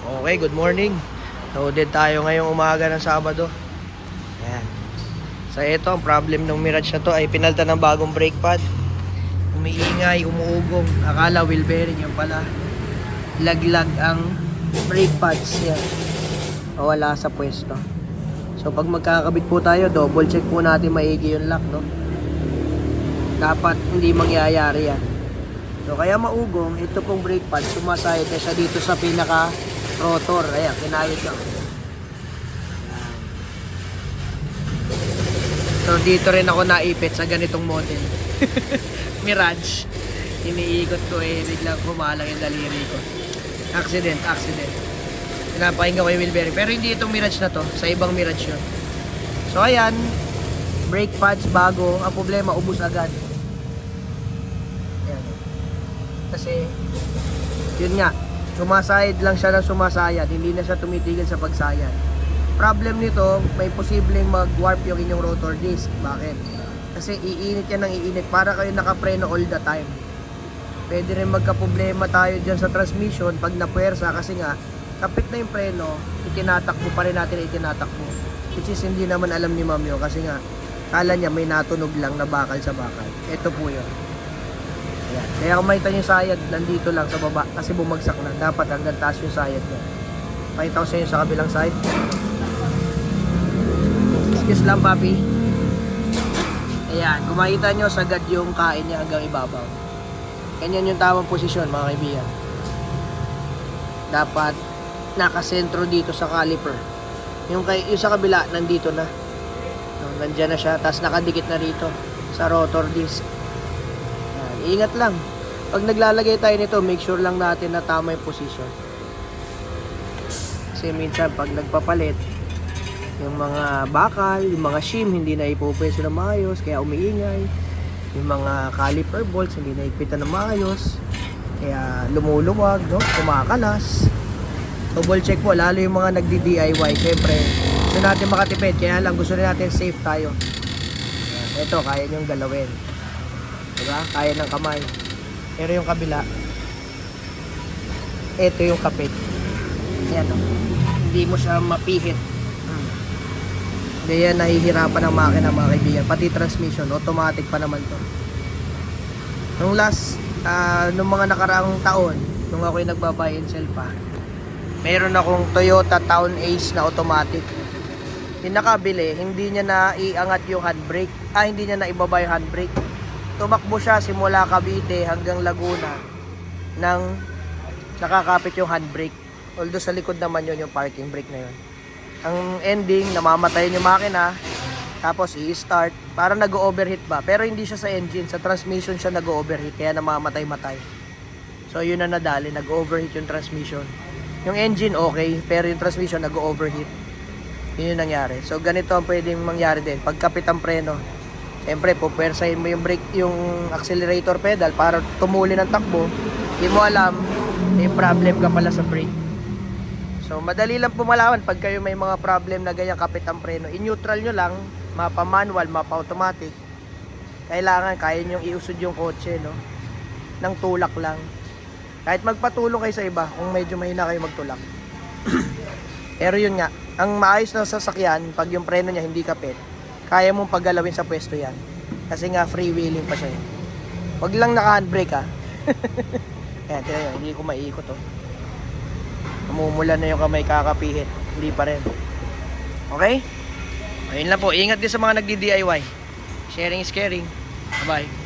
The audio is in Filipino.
Okay, good morning. Loaded tayo ngayong umaga ng Sabado. Ayan. So ito, ang problem ng Mirage na to ay pinalta ng bagong brake pad. Umiingay, umuugong. Akala wheel bearing yung pala. Laglag ang brake pads. Yan. Wala sa pwesto. So pag magkakabit po tayo, double check po natin maigi yung lock, no? Dapat hindi mangyayari yan. So kaya maugong, ito pong brake pad, sumasayad na siya dito sa pinaka rotor. Ayan, kinayod lang. So dito rin ako naipit sa ganitong model. Mirage. Iniikot ko eh, biglang kumalang yung daliri ko. Accident, accident. Pinapahinga ko yung wheel bearing. Pero hindi itong Mirage na to. Sa ibang Mirage yun. So ayan, brake pads bago. Ang problema, ubus agad. Ayan. Kasi, yun nga, sumasayad lang siya ng sumasayad. Hindi na siya tumitigil sa pagsayad. Problem nito, may posibleng mag-warp yung inyong rotor disc. Bakit? Kasi iinit yan ng iinit para kayo nakapreno all the time. Pwede rin magka-problema tayo dyan sa transmission pag napuwersa kasi nga, kapit na yung preno, itinatakbo pa rin natin itinatakbo. Which is hindi naman alam ni ma'am yun kasi nga, kala niya may natunog lang na bakal sa bakal. Ito po yun. Kaya kung makita yung sayad, nandito lang sa baba kasi bumagsak na. Dapat hanggang taas yung sayad niya. Pakita ko sa inyo sa kabilang side. Excuse lang, papi. Ayan, kung makita nyo, sagad yung kain niya hanggang ibabaw. Ganyan yung tamang posisyon, mga kaibigan. Dapat nakasentro dito sa caliper. Yung, kay, yung sa kabila, nandito na. Nandyan na siya, tapos nakadikit na rito sa rotor disc. Ingat lang. Pag naglalagay tayo nito, make sure lang natin na tama yung position. Kasi minsan, pag nagpapalit, yung mga bakal, yung mga shim, hindi na ipupwesto na maayos, kaya umiingay. Yung mga caliper bolts, hindi na ipita na maayos. Kaya lumuluwag, no? kumakalas. Double check po, lalo yung mga nagdi-DIY. Siyempre, gusto natin makatipid, kaya lang gusto rin natin safe tayo. Ito, kaya niyong galawin. Diba? Kaya ng kamay. Pero yung kabila, ito yung kapit. Ayan, no? hindi mo siya mapihit. Hmm. Yan nahihirapan ng makina mga kaibigan. Pati transmission, automatic pa naman to. Nung last, ah, nung mga nakaraang taon, nung ako'y nagbabuy and sell pa, meron akong Toyota Town Ace na automatic. Yung nakabili, hindi niya na iangat yung handbrake. Ah, hindi niya na ibaba yung handbrake. Tumakbo siya simula Cavite hanggang Laguna nang nakakapit yung handbrake. Although sa likod naman yun yung parking brake na yun. Ang ending, namamatay yung makina, tapos i-start, para nag-overheat ba. Pero hindi siya sa engine, sa transmission siya nag-overheat, kaya namamatay-matay. So yun na nadali, nag-overheat yung transmission. Yung engine okay, pero yung transmission nag-overheat. Yun yung nangyari. So ganito ang pwedeng mangyari din. Pagkapit ang preno, Siyempre, pupwersahin mo yung brake, yung accelerator pedal para tumuli ng takbo. Hindi mo alam, may problem ka pala sa brake. So, madali lang pumalawan pag kayo may mga problem na ganyan kapit ang preno. In-neutral nyo lang, mapa manual, mapa automatic. Kailangan, kaya nyo iusod yung kotse, no? Nang tulak lang. Kahit magpatulong kayo sa iba, kung medyo mahina kayo magtulak. Pero yun nga, ang maayos ng sasakyan, pag yung preno niya hindi kapit, kaya mong paggalawin sa pwesto yan. Kasi nga freewheeling pa siya. eh. Wag lang naka-handbrake ha. Ayan, tira yun, hindi ko maiikot oh. Namumula na yung kamay kakapihit. Hindi pa rin. Okay? Ayun lang po. Ingat din sa mga nagdi-DIY. Sharing is caring. Bye-bye.